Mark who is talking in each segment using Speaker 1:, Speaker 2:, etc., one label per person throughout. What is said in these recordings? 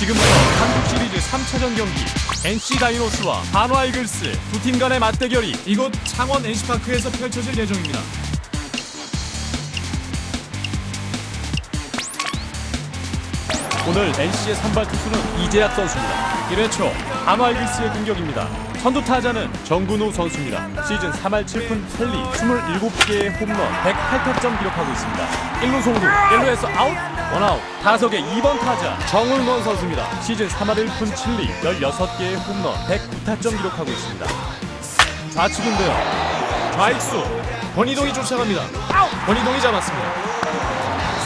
Speaker 1: 지금부터 한국 시리즈 3차전 경기 NC 다이노스와 한화 이글스 두 팀 간의 맞대결이 이곳 창원 NC파크에서 펼쳐질 예정입니다. 오늘 NC의 선발 투수는 이재학 선수입니다. 1회 초 한화 이글스의 공격입니다. 선두 타자는 정근우 선수입니다. 시즌 3할 7푼 8리 27개의 홈런 108타점 기록하고 있습니다. 1루 송구 1루에서 아웃 원아웃 타석의 2번 타자 정은원 선수입니다. 시즌 3할 1푼 7리 16개의 홈런 109타점 기록하고 있습니다. 좌측인데요. 좌익수 권희동이 쫓아갑니다. 권희동이 잡았습니다.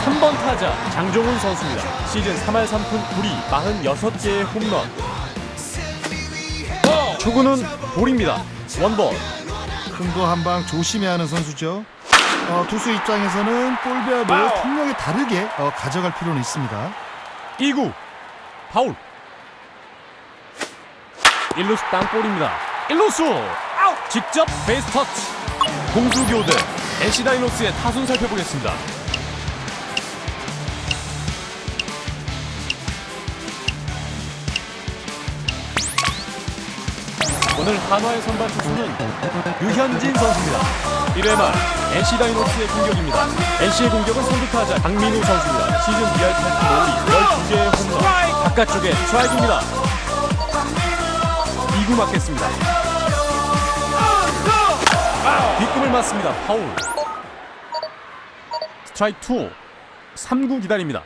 Speaker 1: 3번 타자 장종훈 선수입니다. 시즌 3할 3푼 9리 46개의 홈런. 초구는 볼입니다. 원볼.
Speaker 2: 큰 거 한 방 조심해야 하는 선수죠. 어, 투수 입장에서는 볼 배합을 분명히 다르게 어, 가져갈 필요는 있습니다.
Speaker 1: 2구 파울. 1루수 땅볼입니다. 1루수 직접 베이스 터치. 공수 교대 NC 다이노스의 타순 살펴보겠습니다. 오늘 한화의 선발 투수는 유현진 선수입니다. 1회 말 NC 다이노스의 공격입니다. NC의 공격은 선두 타자 강민우 선수입니다. 시즌 BR 타수 5위 12개의 홈런. 바깥쪽에 스트라이크입니다. 2구 맞겠습니다. 뒷꿈을 맞습니다. 파울. 스트라이크 2. 3구 기다립니다.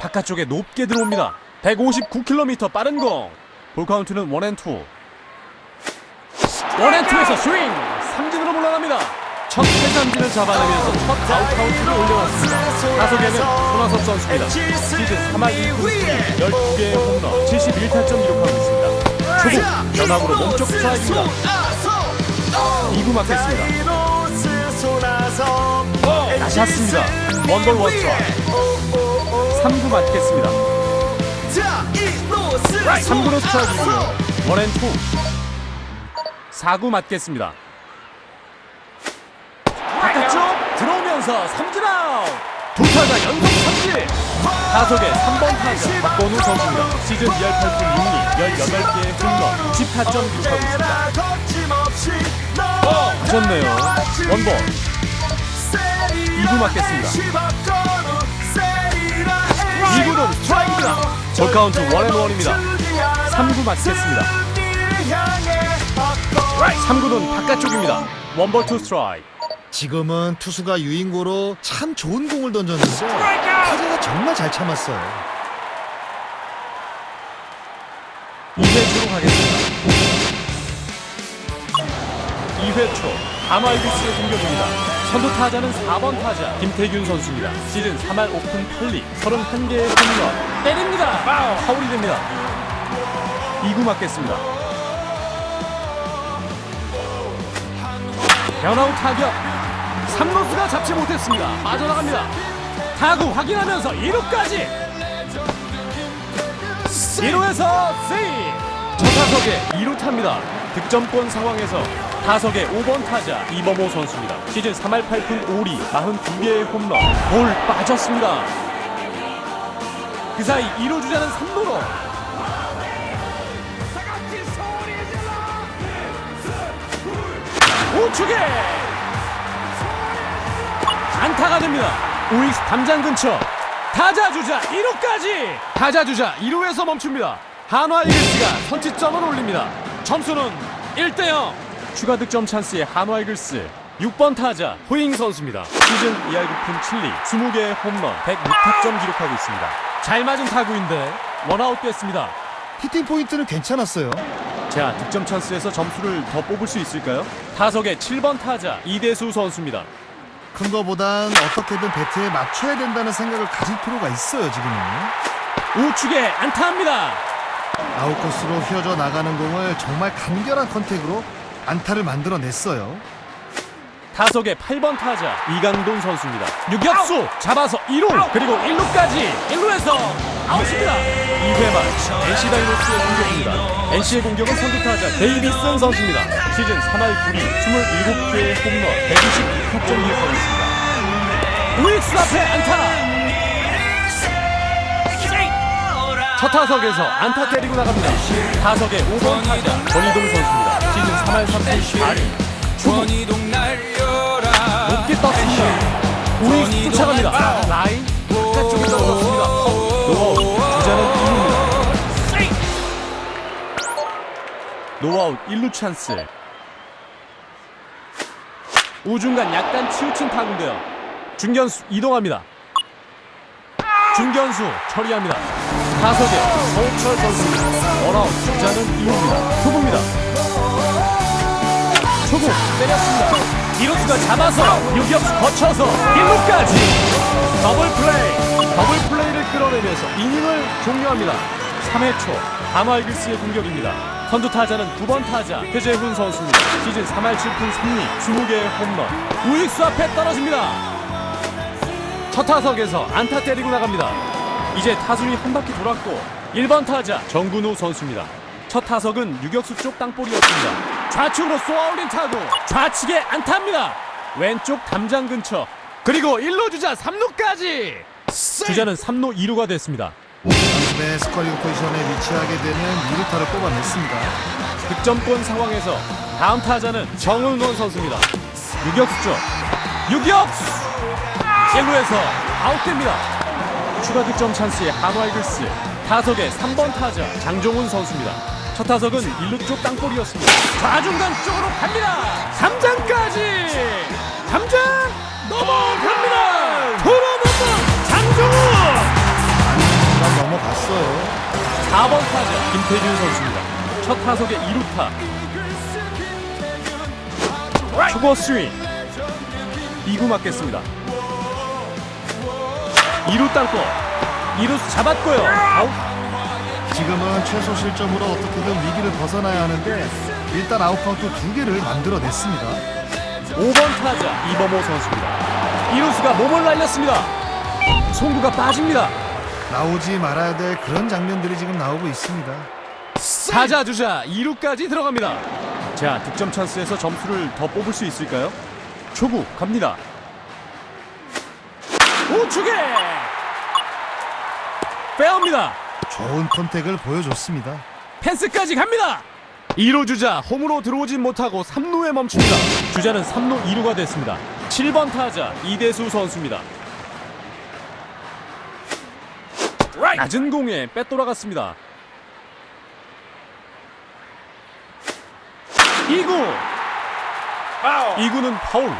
Speaker 1: 바깥쪽에 높게 들어옵니다. 159km 빠른 공. 볼 카운트는 원앤투. 원앤투에서 스윙. 삼진으로 물러납니다. 첫 회삼진을 잡아내면서 첫 아웃 카운트를 올려왔습니다. 타석에는 손아섭 선수입니다. 시즌 3할 2푼 12개의 홈런, 71타점 기록하고 있습니다. 초구 변화구로 몸쪽 스트라이크입니다. 2구 맞겠습니다. 다시 왔습니다. 원볼 원스트라이크. 3구 맞겠습니다. 3구로 스트라이크고요. 원앤투. 4구 맞겠습니다. 바깥쪽 들어오면서 삼진 아웃. 두 타자 연속 삼진. 타석의 3번 타자 박건우 선수입니다. 시즌 2할 8푼 6리 18개의 홈런 10타점 기록하고 있습니다. 하셨네요. 원볼. 2구 맞겠습니다. 2구는 스트라이크입니다. 볼 카운트 원앤원입니다. 3구 맞겠습니다. 3구는 바깥쪽입니다. 원볼 투 스트라이크.
Speaker 2: 지금은 투수가 유인고로 참 좋은 공을 던졌는데 타자가 정말 잘 참았어요.
Speaker 1: 2회 초로 가겠습니다. 2회 초 한화이글스의 공격입니다. 선두 타자는 4번 타자 김태균 선수입니다. 시즌 3할 오픈 8리 31개의 홈런 때립니다. 파울이 됩니다. 2구 맞겠습니다. 변화우 타격 3루수가 잡지 못했습니다. 빠져나갑니다. 타구 확인하면서 2루까지 1루에서 세이 첫 타석에 2루 탑니다. 득점권 상황에서 타석의 5번 타자 이범호 선수입니다. 시즌 3할 8푼 5리 42개의 홈런. 볼 빠졌습니다. 그 사이 2루 주자는 3루로. 우측에 안타가 됩니다. 우익수 담장 근처 타자 주자 1루까지. 타자 주자 1루에서 멈춥니다 한화 이글스가 선취점을 올립니다. 점수는 1대0 추가 득점 찬스의 한화 이글스 6번 타자 호잉 선수입니다. 시즌 2할 9푼 7리 20개의 홈런 106타점 기록하고 있습니다. 잘 맞은 타구인데 원아웃 됐습니다.
Speaker 2: 히팅 포인트는 괜찮았어요.
Speaker 1: 자 득점 찬스에서 점수를 더 뽑을 수 있을까요? 타석의 7번 타자 이대수 선수입니다.
Speaker 2: 큰 거보단 어떻게든 배트에 맞춰야 된다는 생각을 가질 필요가 있어요, 지금은요.
Speaker 1: 우측에 안타합니다
Speaker 2: 아웃코스로 휘어져 나가는 공을 정말 간결한 컨택으로 안타를 만들어냈어요.
Speaker 1: 타석의 8번 타자 이강돈 선수입니다. 유격수 잡아서 2루 그리고 1루까지 1루에서 아웃입니다. 2회 말 NC 다이노스의 공격입니다. NC의 공격은 선두 타자 데이비슨 선수입니다. 시즌 3할 9리 27개의 홈런 129타점 기록하고 있습니다. 우익수 앞에 안타 첫 타석에서 안타 때리고 나갑니다. 타석의 5번 타자 권희동 선수입니다. 시즌 3할 3푼 4리
Speaker 3: 권이동 날려라
Speaker 1: 높게 떴습니다. 우익수 쫓아갑니다. 라인 바깥쪽에 떨어졌습니다. 노아웃 주자는 1루입니다. 노아웃 1루 찬스. 우중간 약간 치우친 타구인데요. 중견수 이동합니다. 중견수 처리합니다. 타석에 서우철 선수입니다. 원아웃 주자는 2루입니다. 초구입니다. 초구 때렸습니다. 이루수가 잡아서 유격수 거쳐서 1루까지 더블 플레이 더블 플레이를 끌어내면서 이닝을 종료합니다. 3회 초 하마 이글스의 공격입니다. 선두 타자는 두 번 타자 최재훈 선수입니다. 시즌 3할 7푼 3리 20개의 홈런 우익수 앞에 떨어집니다. 첫 타석에서 안타 때리고 나갑니다. 이제 타순이 한 바퀴 돌았고 1번 타자 정근우 선수입니다. 첫 타석은 유격수 쪽 땅볼이었습니다. 좌측으로 쏘아올린 타구 좌측에 안타입니다. 왼쪽 담장 근처 그리고 1루 주자 3루까지 주자는 3루 2루가 됐습니다.
Speaker 2: 네, 스코어링 포지션에 위치하게 되는 2루타를 뽑아냈습니다.
Speaker 1: 득점권 상황에서 다음 타자는 정은원 선수입니다. 유격수 쪽 유격수 1루에서 아웃됩니다. 추가 득점 찬스의 한화 이글스 타석의 3번 타자 장종훈 선수입니다. 첫 타석은 1루 쪽 땅볼이었습니다. 좌중간 쪽으로 갑니다. 3장까지 3장 넘어갑니다. 도로 넘어 장종훈
Speaker 2: 난 넘어갔어요.
Speaker 1: 4번 타자 김태균 선수입니다. 첫 타석의 2루타. 초보 스윙. 2구 맞겠습니다. 2루 땅볼. 2루수 잡았고요. 아웃.
Speaker 2: 지금은 최소 실점으로 어떻게든 위기를 벗어나야 하는데 일단 아웃카운트 두 개를 만들어냈습니다.
Speaker 1: 5번 타자 이범호 선수입니다. 2루수가 몸을 날렸습니다. 송구가 빠집니다.
Speaker 2: 나오지 말아야 될 그런 장면들이 지금 나오고 있습니다.
Speaker 1: 타자 주자 2루까지 들어갑니다. 자, 득점 찬스에서 점수를 더 뽑을 수 있을까요? 초구 갑니다. 우측에 빼옵니다.
Speaker 2: 좋은 컨택을 보여줬습니다.
Speaker 1: 펜스까지 갑니다. 2루 주자 홈으로 들어오진 못하고 3루에 멈춥니다. 주자는 3루 2루가 됐습니다. 7번 타자 이대수 선수입니다. 낮은 공에 빼돌아갔습니다. 2구 2구는 파울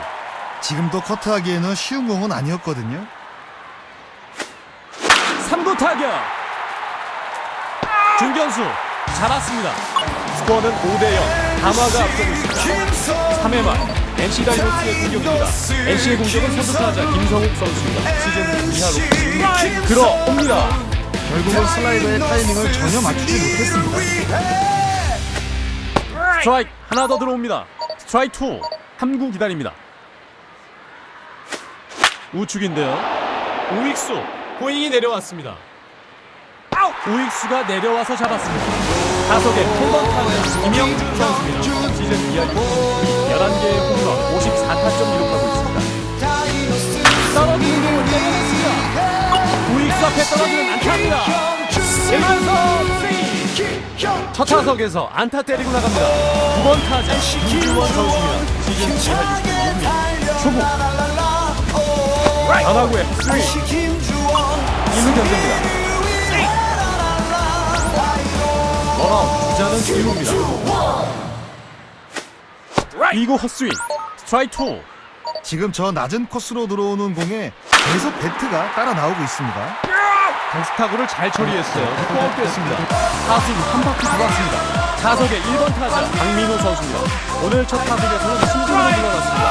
Speaker 2: 지금도 커트하기에는 쉬운 공은 아니었거든요.
Speaker 1: 3구 타격. 중견수 잡았습니다. 스코어는 5대 0 담화가 앞서고 있습니다. 3회 말 NC 다이노스의 공격입니다. NC의 공격은 선두 타자 김성욱 선수입니다. 시즌 2하로 들어옵니다.
Speaker 2: 결국은 슬라이더의 타이밍을 전혀 맞추지 못했습니다.
Speaker 1: 스트라이크 하나 더 들어옵니다. 스트라이크 2 3구 기다립니다. 우측인데요. 우익수 호잉이 내려왔습니다 우익수가 내려와서 잡았습니다. 타석의 8번 타자 김영준 선수입니다. 시즌 2할 11개의 홈런 54타점 기록하고 있습니다. 떨어지는 공을 때려냈습니다. 우익수 앞에 떨어지는 안타입니다. 첫 타석에서 안타 때리고 나갑니다. 9번 타자 김주원 선수입니다. 시즌 2할 66입니다. 초구 변화구의 스윙 1루 견제입니다 원아웃 주자는 1루입니다. 2구 헛스윙. 스트라이크 2
Speaker 2: 지금 저 낮은 코스로 들어오는 공에 계속 배트가 따라 나오고 있습니다.
Speaker 1: 강스타구를 잘 처리했어요. 포함됐습니다. 타순 한 바퀴 돌았습니다. 타석의 1번 타자 강민호 선수입니다. 오늘 첫 타석에서는 승부를 일어났습니다.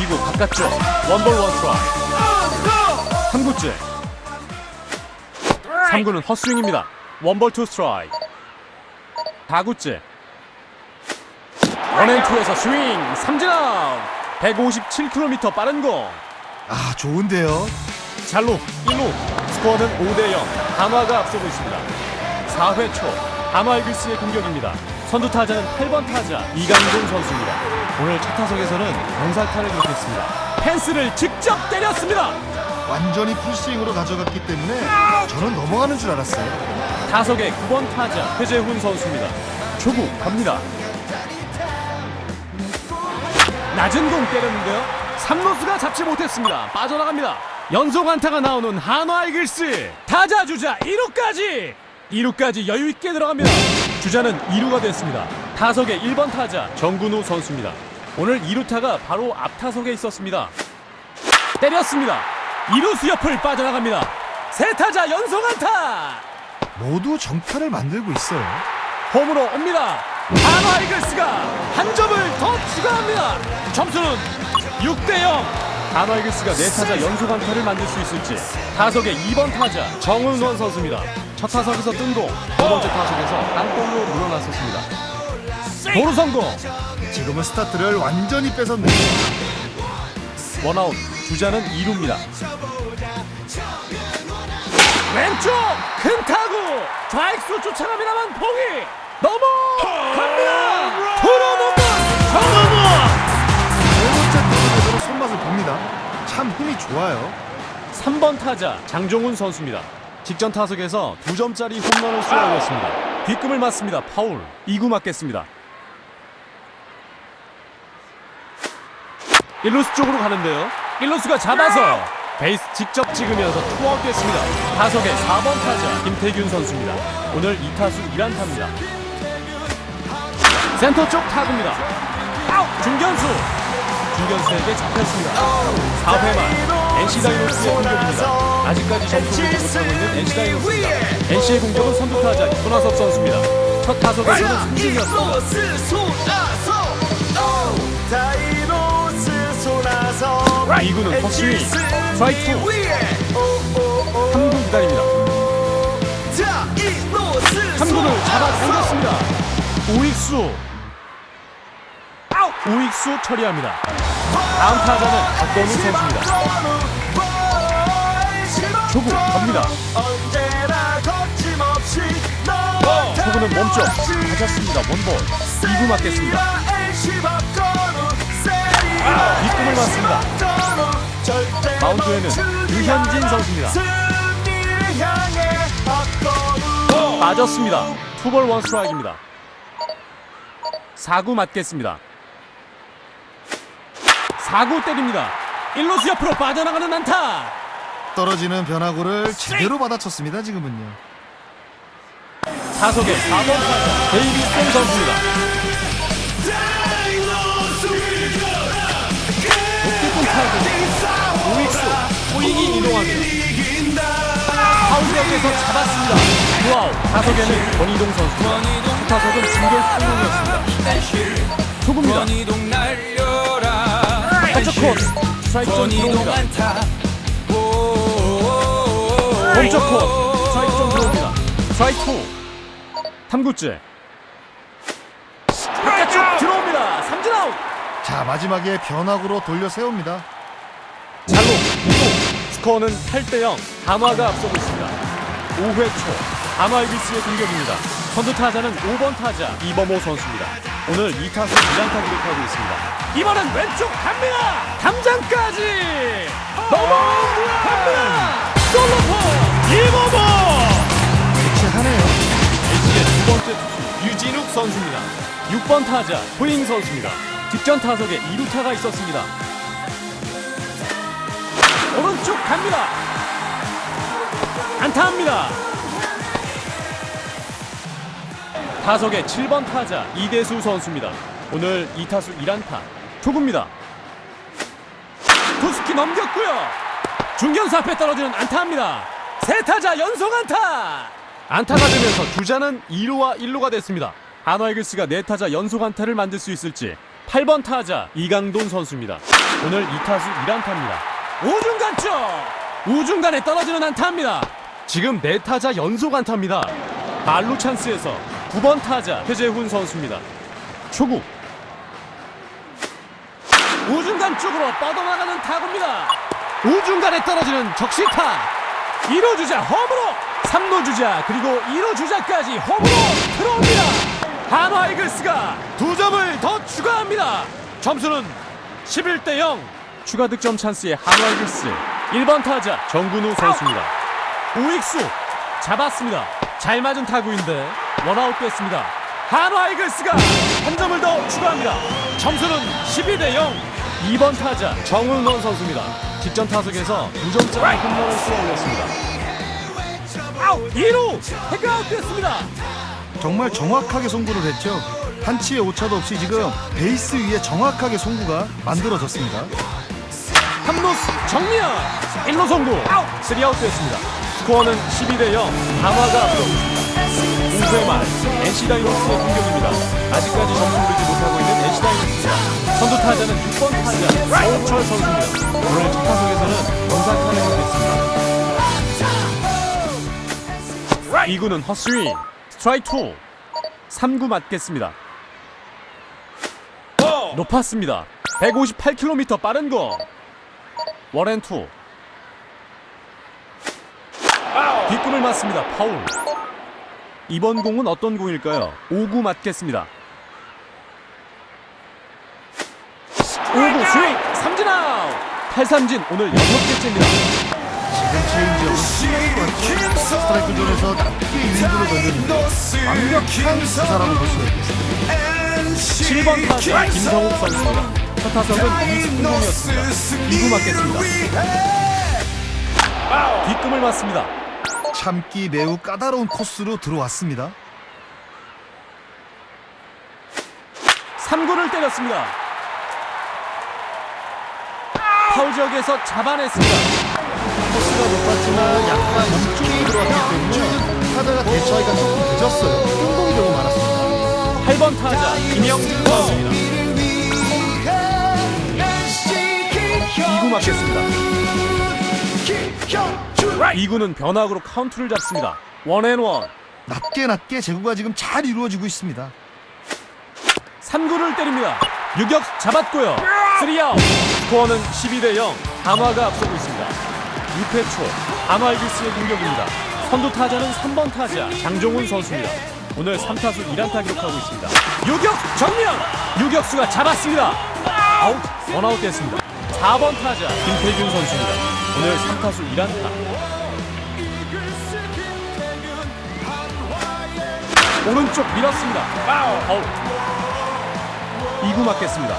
Speaker 1: 2구 바깥쪽. 원볼 원트라이 3구째 3구는 헛스윙입니다. 원볼 투 스트라이크 4구째. 원앤투에서 스윙. 삼진 아웃. 157km 빠른 공.
Speaker 2: 아 좋은데요.
Speaker 1: 잘로 1루 스코어는 5대 0 한화가 앞서고 있습니다. 4회 초. 한화 이글스의 공격입니다. 선두 타자는 8번 타자 이강동 선수입니다. 오늘 첫 타석에서는 병살타를 기록했습니다. 펜스를 직접 때렸습니다
Speaker 2: 완전히 풀스윙으로 가져갔기 때문에 저는 넘어가는 줄 알았어요.
Speaker 1: 타석의 9번 타자 최재훈 선수입니다. 초구 갑니다. 낮은 공 때렸는데요. 3루수가 잡지 못했습니다. 빠져나갑니다. 연속 안타가 나오는 한화 이글스 타자 주자 2루까지 2루까지 여유 있게 들어갑니다. 주자는 2루가 됐습니다. 타석의 1번 타자 정근우 선수입니다. 오늘 2루타가 바로 앞 타석에 있었습니다. 때렸습니다. 2루수 옆을 빠져나갑니다. 세 타자 연속 안타.
Speaker 2: 모두 정타를 만들고 있어요.
Speaker 1: 홈으로 옵니다. 한화 이글스가 한 점을 더 추가합니다. 점수는 6대 0. 한화 이글스가 네 타자 연속 안타를 만들 수 있을지 타석의 2번 타자 정은원 선수입니다. 첫 타석에서 뜬 공, 두 번째 타석에서 땅볼로 물러났었습니다. 도루 성공.
Speaker 2: 지금은 스타트를 완전히 뺏었네요.
Speaker 1: 원아웃. 주자는 2루입니다. 왼쪽 큰 타구 좌익수 쫓아갑니다만 봉이 넘어 갑니다.
Speaker 2: 번째 타석에서는 손맛을 봅니다. 참 힘이 좋아요.
Speaker 1: 3번 타자 장종훈 선수입니다. 직전 타석에서 2점짜리 홈런을 쏘아올렸습니다. 뒷금을 맞습니다. 파울. 2구 맞겠습니다. 1루수 쪽으로 가는데요. 1루수가 잡아서 베이스 직접 찍으면서 투아웃 됐습니다. 타석의 4번 타자 김태균 선수입니다. 오늘 2타수 1안타입니다. 센터 쪽 타구입니다. 중견수 중견수에게 잡혔습니다. 4회 말 NC 다이노스의 공격입니다. 아직까지 점수를 못하고 있는 NC 다이노스입니다. NC의 공격은 선두 타자 손아섭 선수입니다. 첫 타석에서는 승진이었습니다. 아, 2구는 헛스윙 스트라이크 2 3구 기다립니다. 3구를 잡아 당겼습니다. 우익수 우익수 처리합니다. 다음 타자는 박건우 선수입니다. 초구 갑니다. 초구는 멈춰 가졌습니다. 원볼 2구 맞겠습니다. 뒷꿈을 맞습니다. 마운드에는 유현진 선수입니다. 맞았습니다. 투볼 원 스트라이크입니다. 4구 맞겠습니다. 4구 때립니다. 1루수 옆으로 빠져나가는 안타.
Speaker 2: 떨어지는 변화구를 제대로 받아쳤습니다. 지금은요.
Speaker 1: 타석의 4번 타자 데이비 송 선수입니다. 파울역에서 잡았습니다. 투아웃 타석에는 권희동 선수입니다. 첫 타석은 중견수 공격이었습니다. 초구입니다. 한쪽 코스 스트라이크 존 들어옵니다. 멈쪽 코스 스트라이크 존 들어옵니다. 스트라이크 2 3구째 바깥쪽 들어옵니다. 삼진 아웃
Speaker 2: 자 마지막에 변화구로 돌려 세웁니다.
Speaker 1: 잘로 2구 스코어는 8대 0 한화가 앞서고 있습니다 5회 초. 한화 이글스의 공격입니다. 선두 타자는 5번 타자 이범호 선수입니다. 오늘 2타수 1안타 기록하고 있습니다. 이번엔 왼쪽 갑니다! 담장까지! 넘어 갑니다! 솔로포! 이범호!
Speaker 2: 대체하네요.
Speaker 1: LG의 두 번째 투수 유진욱 선수입니다. 6번 타자 호잉 선수입니다. 직전 타석에 2루타가 있었습니다. 오른쪽 갑니다. 안타합니다. 타석의 7번 타자 이대수 선수입니다. 오늘 2타수 1안타. 초구입니다. 투스키 넘겼고요. 중견수 앞에 떨어지는 안타입니다. 세 타자 연속 안타. 안타가 되면서 주자는 2루와 1루가 됐습니다. 한화 이글스가 네 타자 연속 안타를 만들 수 있을지 8번 타자 이강돈 선수입니다. 오늘 2타수 1안타입니다. 우중간 쪽 우중간에 떨어지는 안타입니다. 지금 네 타자 연속 안타입니다. 말루 찬스에서 9번 타자 최재훈 선수입니다. 초구 우중간 쪽으로 뻗어나가는 타구입니다. 우중간에 떨어지는 적시타 1호 주자 홈으로 3루 주자 그리고 1호 주자까지 홈으로 들어옵니다. 한화 이글스가 두 점을 더 추가합니다. 점수는 11대 0. 추가 득점 찬스의 한화 이글스 1번 타자 정근우 선수입니다. 우익수 잡았습니다. 잘 맞은 타구인데 원아웃 됐습니다. 한화 이글스가 한 점을 더 추가합니다. 점수는 12 대 0. 2번 타자 정은건 선수입니다. 직전 타석에서 2점짜리 홈런을 쏘아올렸습니다. 아웃 2루 태그아웃 됐습니다.
Speaker 2: 정말 정확하게 송구를 했죠. 한치의 오차도 없이 지금 베이스 위에 정확하게 송구가 만들어졌습니다.
Speaker 1: 3루수 정면 1루 송구 3아웃 됐습니다. 스코어는 12대 0. 한화가 앞서고 공수의 말 NC 다이노스의 공격입니다. 아직까지 점수 올리지 못하고 있는 NC 다이노스입니다. 선두 타자는 6번 타자 서울철 선수입니다. 오늘 첫 타석에서는 영상칸을 했습니다. 2구는 헛스윙 스트라이크 2 3구 맞겠습니다. 높았습니다. 158km 빠른 거 원앤투 뒷꿈을 맞습니다. 파울 이번 공은 어떤 공일까요? 5구 맞겠습니다. 5구 스윙 삼진 아웃 8삼진 오늘 6개째입니다.
Speaker 2: 지금 체인지업은 스트라이크 존에서 낮게 유인구를 던졌는데 완벽한 수사라고 볼 수가 있겠습니다.
Speaker 1: 7번 타자 김성욱 선수입니다. 첫 타석은 2승공이었습니다. 2구 맞겠습니다. 뒷꿈을 맞습니다.
Speaker 2: 참기 매우 까다로운 코스로 들어왔습니다.
Speaker 1: 3구를 때렸습니다. 파울 지역에서 잡아냈습니다.
Speaker 2: 코스가 높았지만 약간 몸쪽에 들어왔기 때문에 타자가 대처하기가 조금 늦었어요. 뜬공이 너무 많았습니다.
Speaker 1: 8번 타자 김영준 선수입니다. 2구 맞겠습니다. 2구는 변화구로 카운트를 잡습니다. 원앤원
Speaker 2: 낮게 낮게 제구가 지금 잘 이루어지고 있습니다.
Speaker 1: 3구를 때립니다. 유격 잡았고요. 3아웃. 스코어는 12대 0. 한화가 앞서고 있습니다. 6회 초 한화 이글스의 공격입니다. 선두 타자는 3번 타자 장종훈 선수입니다. 오늘 3타수 1안타 기록하고 있습니다. 유격 정면! 유격수가 잡았습니다. 아웃, 원아웃 됐습니다. 4번 타자 김태균 선수입니다. 오늘 3타수 1안타. 오른쪽 밀었습니다. 아웃. 2구 맞겠습니다.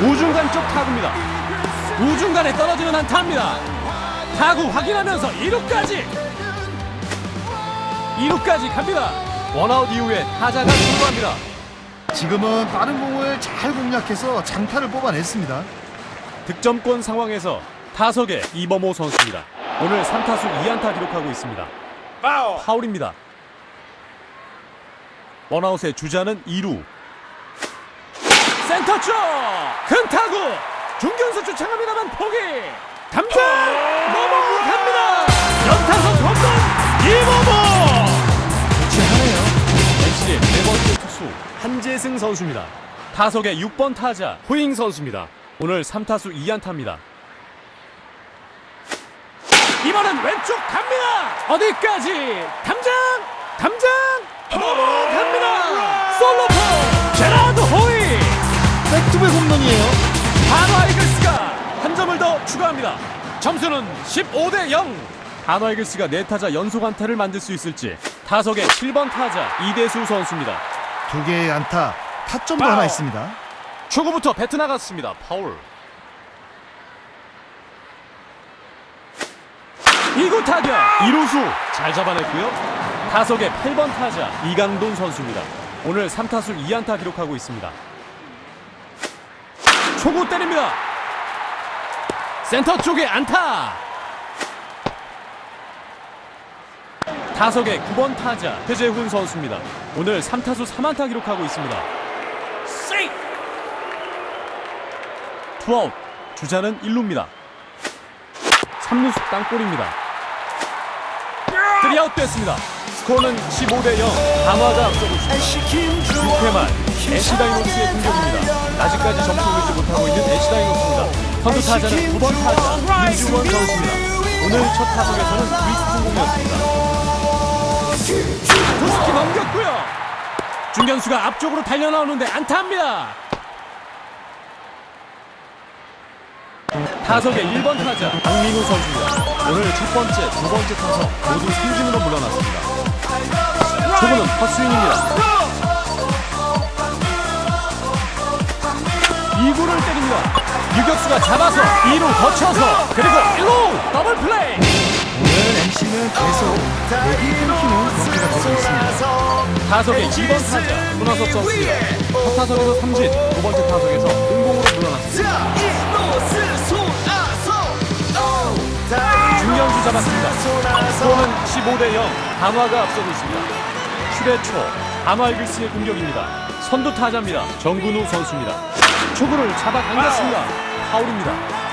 Speaker 1: 우중간 쪽 타구입니다. 우중간에 떨어지는 안타입니다. 타구 확인하면서 2루까지 2루까지 갑니다. 원아웃 이후에 타자가 출루합니다.
Speaker 2: 지금은 빠른 공을 잘 공략해서 장타를 뽑아냈습니다.
Speaker 1: 득점권 상황에서 타석의 이범호 선수입니다. 오늘 3타수 2안타 기록하고 있습니다. 파울입니다. 원아웃의 주자는 2루. 센터 쪽! 큰 타구! 중견수 쫓아갑니다만 포기! 담장! 넘어갑니다! 연타석 홈런! 이범호! 한재승 선수입니다. 타석의 6번 타자 호잉 선수입니다. 오늘 3타수 2안타입니다. 이번엔 왼쪽 갑니다. 어디까지? 담장, 담장 넘어갑니다. 솔로포 제라드 호이.
Speaker 2: 백투백 홈런이에요.
Speaker 1: 한화 이글스가 한 점을 더 추가합니다. 점수는 15 대 0. 한화 이글스가 네 타자 연속 안타를 만들 수 있을지 타석의 7번 타자 이대수 선수입니다.
Speaker 2: 두 개의 안타, 타점도 하나 있습니다.
Speaker 1: 초구부터 배트 나갔습니다. 파울. 2구 타격 2루수 잘 잡아냈고요. 타석의 8번 타자 이강돈 선수입니다. 오늘 3타수 2안타 기록하고 있습니다. 초구 때립니다. 센터 쪽에 안타. 타석의 9번 타자 최재훈 선수입니다. 오늘 3타수 3안타 기록하고 있습니다. 투아웃. 주자는 1루입니다. 3루수 땅볼입니다. 3아웃 됐습니다. 스코어는 15대 0 한화가 앞서고 있습니다. 6회 말 NC 다이노스의 공격입니다. 아직까지 점수 올리지 못하고 있는 NC 다이노스입니다. 선두 타자는 9번 타자 윤주원 선수입니다. 오늘 첫 타석에서는 위스 성공이었습니다 투스키 넘겼고요 중견수가 앞쪽으로 달려 나오는데 안타입니다 타석의 1번 타자 박민우 선수입니다. 오늘 첫 번째, 두 번째 타석 모두 삼진으로 물러났습니다. 초구는 헛스윙입니다. 2구를 때립니다. 유격수가 잡아서 2루 거쳐서 그리고 1루 더블 플레이.
Speaker 2: 오늘 MC는 계속 내기 끊기는
Speaker 1: 타석의 2번 타자 문화석 선수입니다. 첫 타석에서 삼진, 두 번째 타석에서 공공으로 물러났습니다. 중견수 잡았습니다. 스코어는 15대 0. 한화가 앞서고 있습니다. 7회 초 한화 이글스의 공격입니다. 선두 타자입니다. 정근우 선수입니다. 초구를 잡아 당겼습니다. 파울입니다.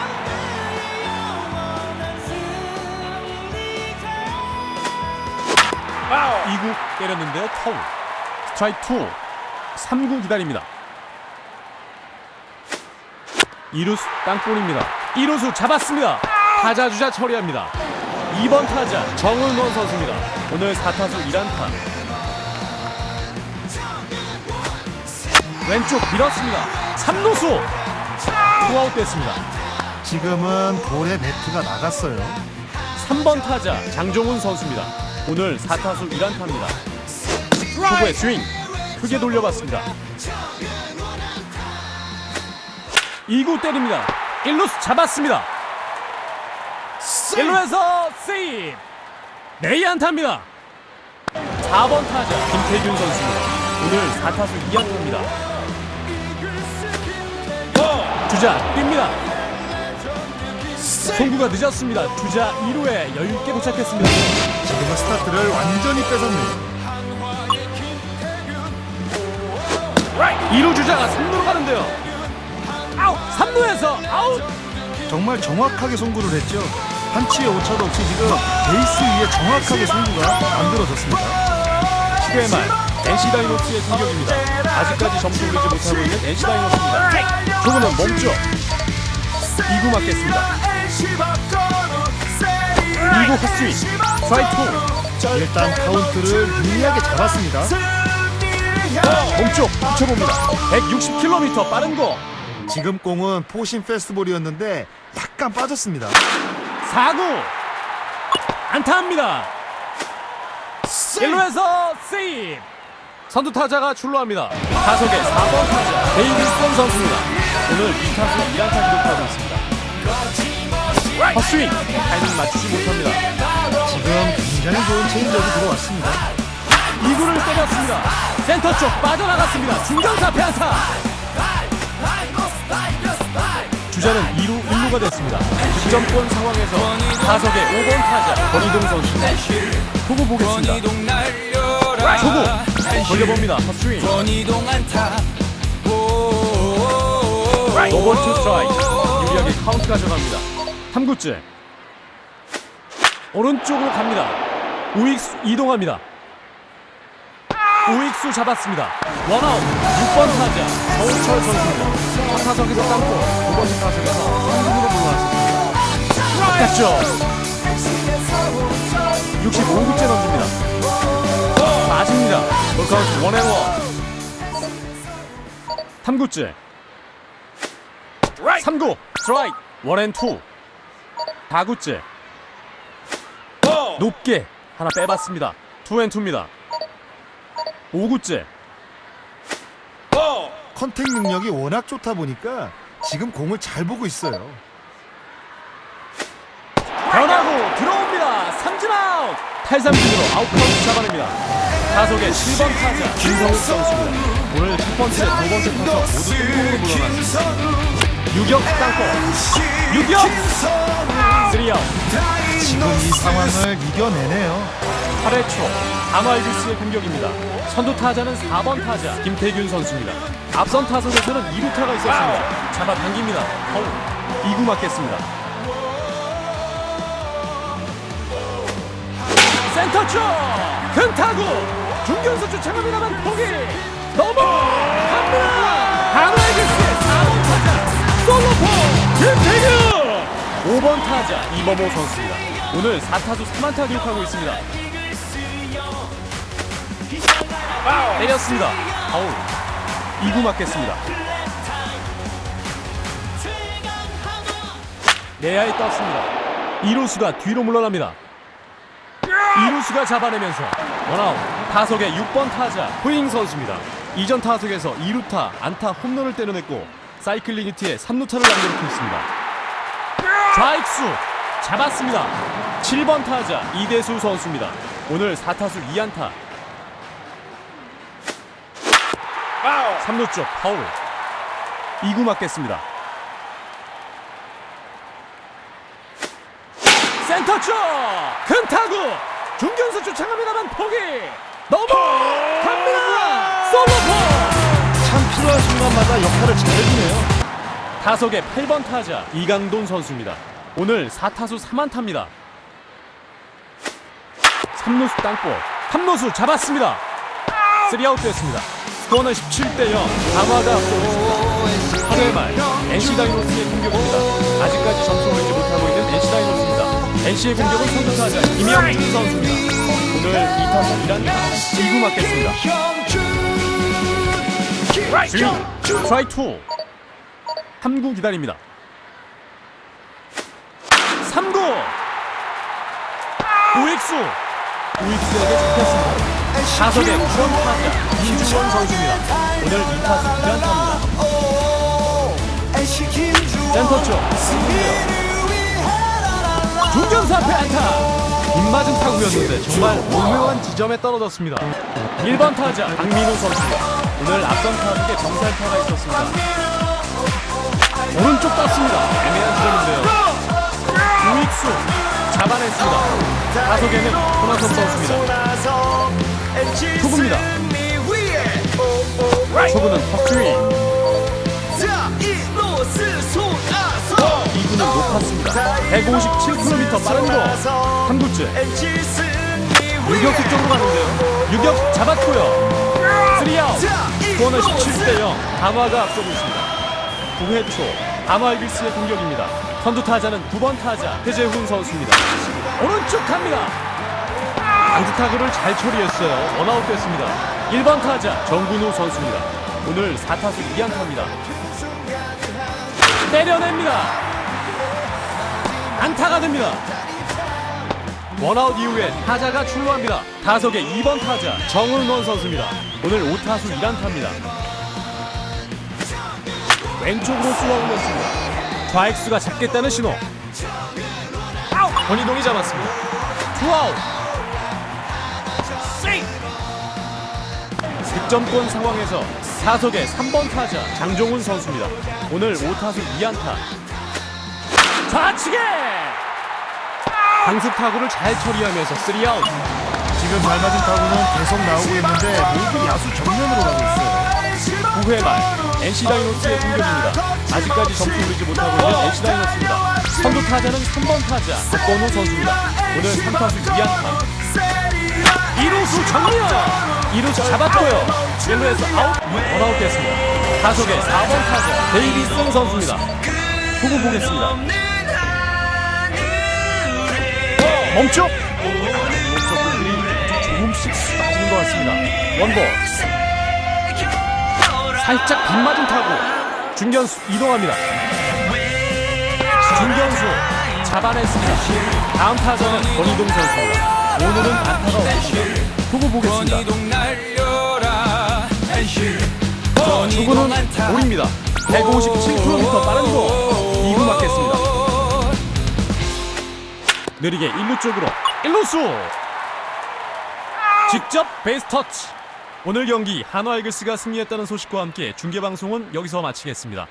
Speaker 1: 이구 때렸는데요. 파울. 스트라이크 2. 3구 기다립니다. 이루수 땅볼입니다. 이루수 잡았습니다. 타자 주자 처리합니다. 2번 타자 정은원 선수입니다. 오늘 4타수 1안타. 왼쪽 밀었습니다. 3루수 투아웃 됐습니다.
Speaker 2: 지금은 볼에 매트가 나갔어요.
Speaker 1: 3번 타자 장종훈 선수입니다. 오늘 4타수 1안타입니다. 초구의 스윙 크게 돌려봤습니다. 2구 때립니다. 1루수 잡았습니다. 1루에서 세이브 내이 안타입니다. 4번 타자 김태균 선수입니다. 오늘 4타수 2안타입니다. 주자 뜁니다. 송구가 늦었습니다. 주자 2루에 여유있게 도착했습니다.
Speaker 2: 지금은 스타트를 완전히 뺏었네요.
Speaker 1: 2루 주자가 3루로 가는데요. 아웃! 3루에서 아웃!
Speaker 2: 정말 정확하게 송구를 했죠. 한 치의 오차도 없이 지금 베이스 위에 정확하게 송구가 만들어졌습니다.
Speaker 1: 10회 말 NC 다이노스의 공격입니다. 아직까지 점수 올리지 못하고 있는 NC 다이노스입니다. 조금은 멈춰. 2구 맞겠습니다. 2구 헛스윙. 스트라이크
Speaker 2: 일단 카운트를 유리하게 잡았습니다.
Speaker 1: 몸쪽 붙여봅니다. 160km 빠른 거.
Speaker 2: 지금 공은 포신 페스티벌이었는데 약간 빠졌습니다.
Speaker 1: 4구 안타합니다 1루에서 세이브 선두 타자가 출루합니다 타석의 4번 타자 데이비슨 선수입니다 오늘 2타수 1안타 기록하고 있습니다 헛스윙. 타이밍 맞추지 못합니다.
Speaker 2: 지금 굉장히 좋은 체인지업이 들어왔습니다.
Speaker 1: 2구를 때렸습니다. 센터 쪽 빠져나갔습니다. 중견사 피안타. 주자는 2루 1루가 됐습니다. 득점권 상황에서 타석의 5번 타자 권희동 선수입니다 초구 보겠습니다. 초구 돌려봅니다. 헛스윙.
Speaker 3: 안타
Speaker 1: 투 스트라이크. 유리하게 카운트 가져갑니다 3구째 오른쪽으로 갑니다. 우익수 이동합니다. 우익수 잡았습니다. 원아웃. 6번 타자. 서울철 선수입니다. 첫 타석에서 땅볼 두 번째 타석에서 3루로 물러났습니다. 바꿨죠? 65구째 던집니다. 맞습니다. 볼카운트 원앤원. 3구째 3구. 스트라이크 원앤투 4구째. 높게 하나 빼봤습니다. 투앤투입니다. 5구째.
Speaker 2: 컨택 능력이 워낙 좋다 보니까 지금 공을 잘 보고 있어요.
Speaker 1: 변하고 들어옵니다. 삼진 아웃. 탈삼진으로 아웃 카운트 잡아냅니다. 타석의 7번 타자. 김성욱 선수입니다. 오늘 첫 번째 두 번째 타석 모두 성공으로 물러났습니다. 유격 땅볼. 유격 3아웃
Speaker 2: 지금 이 상황을 이겨내네요.
Speaker 1: 8회 초 한화이글스의 공격입니다. 선두 타자는 4번 타자 김태균 선수입니다. 앞선 타석에서는 2루타가 있었습니다. 잡아당깁니다. 파울 2구 맞겠습니다. 센터 쪽 근타구 중견수 쫓아갑니다만 포기 넘어 갑니다. 한화이글스의 4번 타자 솔로포 김태균 5번 타자 이범호 선수입니다. 오늘 4타수 3안타 기록하고 있습니다. 때렸습니다. 아우 2구 맞겠습니다. 내야에 떴습니다. 이루수가 뒤로 물러납니다. 이루수가 잡아내면서 원아웃 타석의 6번 타자 후잉 선수입니다. 이전 타석에서 2루타 안타 홈런을 때려냈고 사이클링 히트에 3루타를 남겨놓고 있습니다. 좌익수 잡았습니다. 7번 타자 이대수 선수입니다. 오늘 4타수 2안타 3루 쪽 파울 2구 맞겠습니다. 센터 쪽! 큰 타구! 중견수 쫓아갑니다만 포기! 넘어갑니다! 솔로포!
Speaker 2: 참 필요한 순간마다 역할을 잘해주네요.
Speaker 1: 타석의 8번 타자 이강돈 선수입니다. 오늘 4타수 3안타입니다. 3루수 땅볼 3루수 잡았습니다. 3아웃 됐습니다. 스코어는 17대 0 강화가 앞서고 있습니다. 8회 말 NC 다이노스의 공격입니다. 아직까지 점수를 내지 못하고 있는 NC 다이노스입니다. NC의 공격은 선두 타자 김영준 선수입니다. 오늘 2타수 1안타 2구 맞겠습니다. 스윙 트라이 2 3구 기다립니다. 3구 우익수 우익수에게 잡혔습니다. 타석의 9번 타자 이주원 선수입니다. 오늘 2타수 2안타입니다. 센터 쪽 중견수 앞에 안타 빗맞은 타구였는데 정말 오묘한 지점에 떨어졌습니다 1번 타자 박민우 선수입니다 오늘 앞선 타석에 병살타가 있었습니다 오른쪽 떴습니다. 애매한 지점인데요. 우익수 잡아냈습니다. 타석에는 손아섭 선수입니다. 초구입니다. 초구는 턱주위. 2구는 높았습니다. 157km 빠른 거. 3구째. 유격수 쪽으로 가는데요. 유격 잡았고요. 3아웃. 스코어는 17대 0 담화가 앞서고 있습니다 9회 초 담화 이글스의 공격입니다. 선두 타자는 9번 타자 해재훈 선수입니다. 오른쪽 갑니다. 안타 타구를 잘 처리했어요. 원아웃 됐습니다. 1번 타자 정근우 선수입니다. 오늘 4타수 2안타입니다. 때려냅니다. 안타가 됩니다. 원아웃 이후에 타자가 출루합니다. 타석의 2번 타자 정은원 선수입니다. 오늘 5타수 1안타입니다 왼쪽으로 쏘아올렸습니다 좌익수가 잡겠다는 신호. 아웃! 권희동이 잡았습니다. 투아웃. 득점권 상황에서 타석의 3번 타자 장종훈 선수입니다. 오늘 5타수 2안타. 좌측에! 강습 타구를 잘 처리하면서 3아웃.
Speaker 2: 지금 잘 맞은 타구는 계속 나오고 있는데 모두 야수 정면으로 가고 있어요.
Speaker 1: 9회 말 NC 다이노스의 공격입니다. 아직까지 점수 올리지 못하고 있는 NC 다이노스입니다. 선두 타자는 3번 타자 박건우 선수입니다. 오늘 3타수 2안타. 2루수 정면! 2루수 잡았고요. 1루에서 아웃, 원아웃 됐습니다. 타석의 4번 타자 데이비슨 선수입니다. 후보 보겠습니다. 멈춰! 멈춰 조금씩 빠지는 것 같습니다. 원볼. 살짝 빗맞은 타구 중견수 이동합니다. 중견수 잡아냈습니다. 다음 타자는 권희동 선수입니다 오늘은 안타가 없습니다. 후보 보겠습니다. 누구는 볼입니다. 157km 빠른 거. 2구 맞겠습니다. 느리게 1루 쪽으로. 1루수. 직접 베이스 터치 오늘 경기 한화 이글스가 승리했다는 소식과 함께 중계방송은 여기서 마치겠습니다